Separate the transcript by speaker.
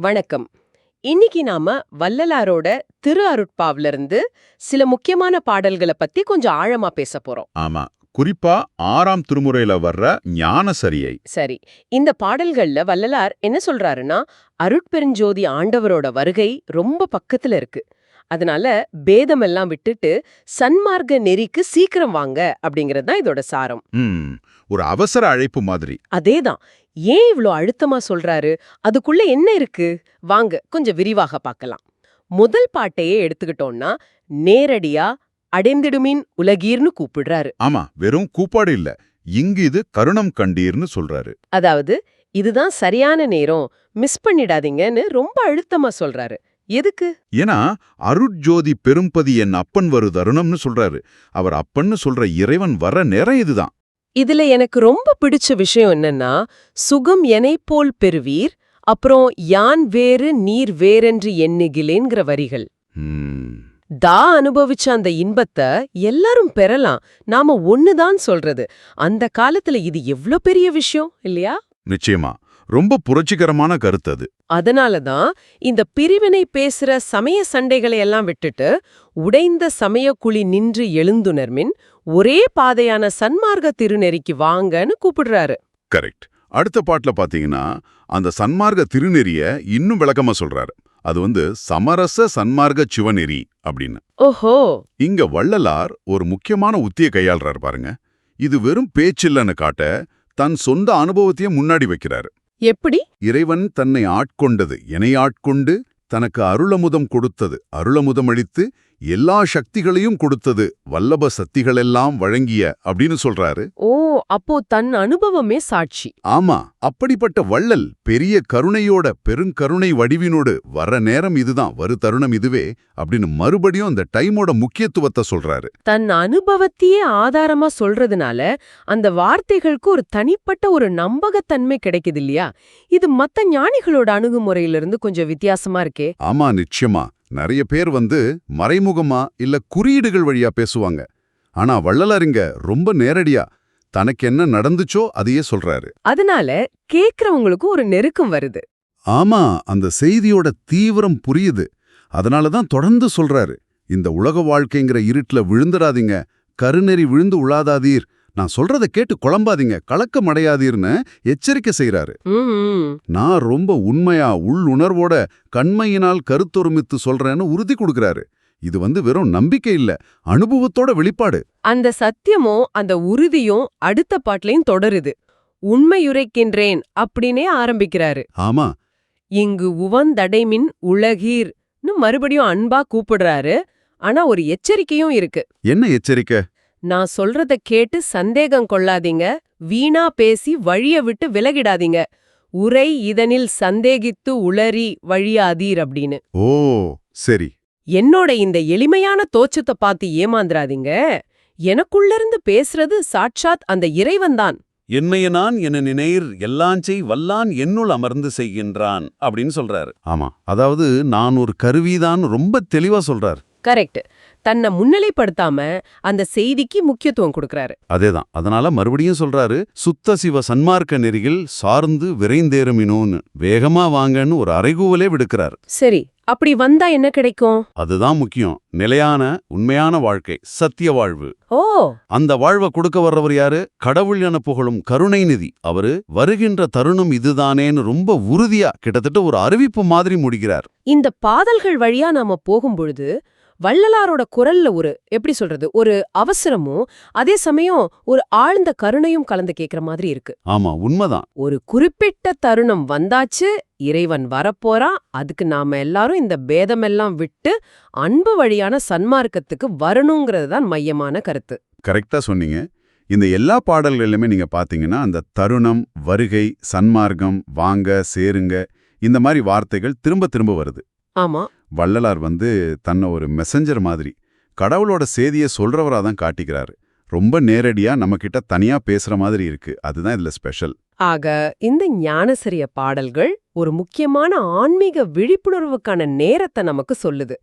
Speaker 1: வணக்கம். இன்னைக்கு நாம வள்ளலாரோட திரு அருட்பாவில இருந்து சில முக்கியமான பாடல்களை பத்தி கொஞ்சம் ஆழமா பேச போறோம்.
Speaker 2: ஆமா. குறிப்பா ஆறாம் திருமுறையில வர்ற ஞானசரியை.
Speaker 1: சரி. இந்த பாடல்கள்ல வள்ளலார் என்ன சொல்றாருன்னா அருட்பெருஞ்சோதி ஆண்டவரோட வருகை ரொம்ப பக்கத்துல இருக்கு. அதனால பேதமெல்லாம் விட்டுட்டு சன்மார்க்க நெறிக்கு சீக்கிரம் வாங்க அப்படிங்கறது தான் இதோட சாரம்.
Speaker 2: ஒரு அவசர அழைப்பு மாதிரி.
Speaker 1: அதேதான். ஏன் இவ்ளோ அழுத்தமா சொல்றாரு? அதுக்குள்ள என்ன இருக்கு? வாங்க கொஞ்சம் விரிவாக பார்க்கலாம். முதல் பாட்டையே எடுத்துக்கிட்டோம்னா நேரடியா அடைந்திடுமின் உலகீர்னு கூப்பிடுறாரு.
Speaker 2: ஆமா வெறும் கூப்பாடு இல்ல. இங்கு இது கருணம் கண்டீர்னு சொல்றாரு.
Speaker 1: அதாவது இதுதான் சரியான நேரம். மிஸ் பண்ணிடாதீங்கன்னு ரொம்ப அழுத்தமா சொல்றாரு. எதுக்கு?
Speaker 2: ஏன்னா அருட்ஜோதி பெரும்பதி என் அப்பன் வரு தருணம்னு சொல்றாரு. அவர் அப்பன்னு சொல்ற இறைவன் வர நேரம் இதுதான்.
Speaker 1: இதுல எனக்கு ரொம்ப பிடிச்ச விஷயம் என்னன்னா சுகம் எனைப் போல் பெறுவீர் அப்புறம் யான் வேறு நீர் வேறென்று எண்ணுகிலேங்கிற வரிகள். தா அனுபவிச்ச அந்த இன்பத்தை எல்லாரும் பெறலாம். நாம ஒண்ணுதான் சொல்றது. அந்த காலத்துல இது எவ்ளோ பெரிய விஷயம் இல்லையா?
Speaker 2: நிச்சயமா. ரொம்ப புரட்சிகரமான கருத்து அது.
Speaker 1: அதனாலதான் இந்த பிரிவினை பேசுற சமய சண்டைகளை எல்லாம் விட்டுட்டு உடைந்த சமய குழி நின்று எழுந்துணர்மின் ஒரே பாதையான சன்மார்க்க திருநெறிக்கு வாங்கன்னு கூப்பிடுறாரு.
Speaker 2: கரெக்ட். அடுத்த பாட்டுல பாத்தீங்கன்னா அந்த சன்மார்க்க திருநெறிய இன்னும் விளக்கமா சொல்றாரு. அது வந்து சமரச சன்மார்க்க சிவநெறி அப்படின்னு.
Speaker 1: ஓஹோ!
Speaker 2: இங்க வள்ளலார் ஒரு முக்கியமான உத்தியை கையாள்றாரு பாருங்க. இது வெறும் பேச்சில்லன்னு காட்ட தன் சொந்த அனுபவத்தையே முன்னாடி வைக்கிறாரு.
Speaker 1: எப்படி?
Speaker 2: இறைவன் தன்னை ஆட்கொண்டது. என்னை ஆட்கொண்டு தனக்கு அருளமுதம் கொடுத்தது. அருளமுதம் அளித்து எல்லா சக்திகளையும் கொடுத்தது வல்லப சக்திகளெல்லாம் வழங்கிய அப்படின்னு சொல்றாரு.
Speaker 1: ஓ அப்போ தன் அனுபவமே சாட்சி.
Speaker 2: ஆமா அப்படிப்பட்ட வள்ளல் பெரிய கருணையோட பெருங்கருணை வடிவினோடு வர்ற நேரம் இதுதான் வரு தருணம் இதுவே அப்படின்னு மறுபடியும் அந்த டைமோட முக்கியத்துவத்தை சொல்றாரு.
Speaker 1: தன் அனுபவத்தையே ஆதாரமா சொல்றதுனால அந்த வார்த்தைகளுக்கு ஒரு தனிப்பட்ட ஒரு நம்பகத்தன்மை கிடைக்குது இல்லையா? இது மத்த ஞானிகளோட அணுகுமுறையிலிருந்து கொஞ்சம் வித்தியாசமா இருக்கே.
Speaker 2: ஆமா நிச்சயமா. நிறைய பேர் வந்து மறைமுகமா இல்ல குறியீடுகள் வழியா பேசுவாங்க. ஆனா வள்ளலாருங்க ரொம்ப நேரடியா தனக்கு என்ன நடந்துச்சோ அதையே சொல்றாரு.
Speaker 1: அதனால கேக்குறவங்களுக்கு ஒரு நெருக்கம் வருது.
Speaker 2: ஆமா அந்த செய்தியோட தீவிரம் புரியுது. அதனால தான் தொடர்ந்து சொல்றாரு. இந்த உலக வாழ்க்கைங்கிற இருட்டுல விழுந்துடாதீங்க. கருநெறி விழுந்து உழாதாதீர். நான் சொல்றத கேட்டு குழம்பாதீங்க. கலக்கம் அடையாதீர்னு எச்சரிக்கை செய்றாரு.
Speaker 1: ம்ம்.
Speaker 2: நான் ரொம்ப உண்மையா உள் உணர்வோட கண்மையினால் கருத்தொருமித்து சொல்றேன்னு உறுதி கொடுக்கறாரு. இது வந்து வெறும் நம்பிக்கை இல்ல அனுபவத்தோட வெளிப்பாடு.
Speaker 1: அந்த சத்தியமும் அந்த உறுதியும் அடுத்த பாட்டுலயும் தொடருது. உண்மையுரைக்கின்றேன் அப்படின்னே ஆரம்பிக்கிறாரு.
Speaker 2: ஆமா.
Speaker 1: இங்கு உவந்தடைமின் உலகீர்னு மறுபடியும் அன்பா கூப்பிடுறாரு. ஆனா ஒரு எச்சரிக்கையும் இருக்கு.
Speaker 2: என்ன எச்சரிக்கை?
Speaker 1: நான் சொல்றத கேட்டு சந்தேகம் கொள்ளாதீங்க. வீணா பேசி வழிய விட்டு விலகிடாதீங்க. உரை இதனில் சந்தேகித்து உளறி வழியாதீர் அப்படின்னு.
Speaker 2: ஓ சரி.
Speaker 1: என்னோட இந்த எளிமையான தோற்றத்தை பார்த்து ஏமாந்துராதீங்க எனக்குள்ளருந்து பேசுறது சாட்சாத் அந்த இறைவன்தான்
Speaker 3: என்மையனான் என நினைர் எல்லாஞ்செய் வல்லான் என்னுள் அமர்ந்து செய்கின்றான் அப்படின்னு சொல்றாரு.
Speaker 2: ஆமா அதாவது நான் ஒரு கருவிதான் ரொம்ப தெளிவா சொல்றார்.
Speaker 1: கரெக்ட் தன்னை முன்னிலைப்படுத்தாம அந்த செய்திக்கு முக்கியத்துவம் கொடுக்கறாரு.
Speaker 2: அதேதான். அதனால மறுபடியும் சொல்றாரு சுத்த சிவ சன்மார்க்க நெறியில் சார்ந்து விரைந்தேறுமினோன்னு வேகமா வாங்கன்னு ஒரு அறைகூவலே விடுக்கிறார்.
Speaker 1: சரி அப்படி வந்தா என்ன கிடைக்கும்?
Speaker 2: அதுதான் முக்கியம். நிலையான உண்மையான வாழ்க்கை சத்திய வாழ்வு.
Speaker 1: ஓ!
Speaker 2: அந்த வாழ்வை கொடுக்க வர்றவர் யாரு? கடவுள் என புகழும் கருணை நிதி. அவரு வருகின்ற தருணம் இதுதானேன்னு ரொம்ப உறுதியா கிட்டத்தட்ட ஒரு அறிவிப்பு மாதிரி முடிக்கிறார்.
Speaker 1: இந்த பாதல்கள் வழியா நாம போகும்பொழுது வள்ளலாரோட குரல்ல ஒரு எப்படி சொல்றது ஒரு அவசரமும் அதே சமயம் ஒரு ஆழ்ந்த கருணையும் கலந்து கேக்குற மாதிரி இருக்கு.
Speaker 2: ஆமா உண்மைதான்.
Speaker 1: ஒரு குறிப்பிட்ட தருணம் வந்தாச்சு இறைவன் வரப்போறான் அதுக்கு நாம எல்லாரும் இந்த பேதமெல்லாம் விட்டு அன்பு வழியான சன்மார்க்கத்துக்கு வரணுங்கிறது தான் மையமான கருத்து.
Speaker 2: கரெக்டா சொன்னீங்க. இந்த எல்லா பாடல்களிலுமே நீங்க பாத்தீங்கன்னா அந்த தருணம் வருகை சன்மார்க்கம் வாங்க சேருங்க இந்த மாதிரி வார்த்தைகள் திரும்ப திரும்ப வருது.
Speaker 1: ஆமா.
Speaker 2: வள்ளலார் வந்து தன்னை ஒரு மெசஞ்சர் மாதிரி கடவுளோட செய்தியை சொல்றவரா தான் காட்டிக்கிறாரு. ரொம்ப நேரடியா நம்ம கிட்ட தனியா பேசுற மாதிரி இருக்கு. அதுதான் இதுல ஸ்பெஷல்
Speaker 1: ஆக இந்த ஞானசரிய பாடல்கள் ஒரு முக்கியமான ஆன்மீக விழிப்புணர்வுக்கான நேரத்தை நமக்கு சொல்லுது.